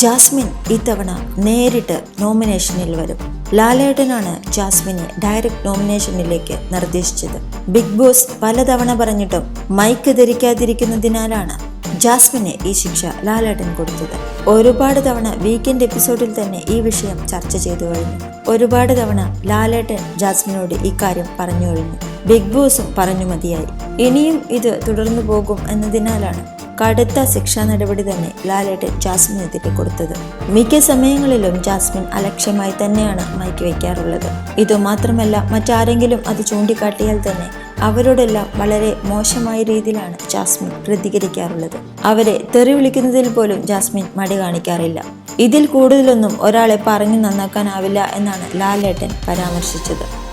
Jasmine ഇത്തവണ നേരിട്ട് നോമിനേഷനിൽ വരും. ലാലേട്ടനാണ് ജാസ്മിനെ ഡയറക്റ്റ് നോമിനേഷനിലേക്ക് നിർദ്ദേശിച്ചത്. ബിഗ് ബോസ് പലതവണ പറഞ്ഞിട്ടും മൈക്ക് ധരിക്കാതിരിക്കുന്നതിനാലാണ് ജാസ്മിനെ ഈ ശിക്ഷ ലാലേട്ടൻ കൊടുത്തത്. ഒരുപാട് തവണ വീക്കെൻഡ് എപ്പിസോഡിൽ തന്നെ ഈ വിഷയം ചർച്ച ചെയ്തു കഴിഞ്ഞു. ഒരുപാട് തവണ ലാലേട്ടൻ ജാസ്മിനോട് ഇക്കാര്യം പറഞ്ഞു കഴിഞ്ഞു. ബിഗ് ബോസും പറഞ്ഞു മതിയായി. ഇനിയും ഇത് തുടർന്നു പോകും എന്നതിനാലാണ് കടുത്ത ശിക്ഷാ നടപടി തന്നെ ലാലേട്ടൻ ജാസ്മിനെതിരെ കൊടുത്തത്. മിക്ക സമയങ്ങളിലും ജാസ്മിൻ അലക്ഷ്യമായി തന്നെയാണ് മൈക്ക് വയ്ക്കാറുള്ളത്. ഇതുമാത്രമല്ല മറ്റാരെങ്കിലും അത് ചൂണ്ടിക്കാട്ടിയാൽ തന്നെ അവരോടെല്ലാം വളരെ മോശമായ രീതിയിലാണ് ജാസ്മിൻ പ്രതികരിക്കാറുള്ളത്. അവരെ തെറി വിളിക്കുന്നതിൽ പോലും ജാസ്മിൻ മടി കാണിക്കാറില്ല. ഇതിൽ കൂടുതലൊന്നും ഒരാളെ പറഞ്ഞു നന്നാക്കാനാവില്ല എന്നാണ് ലാലേട്ടൻ പരാമർശിച്ചത്.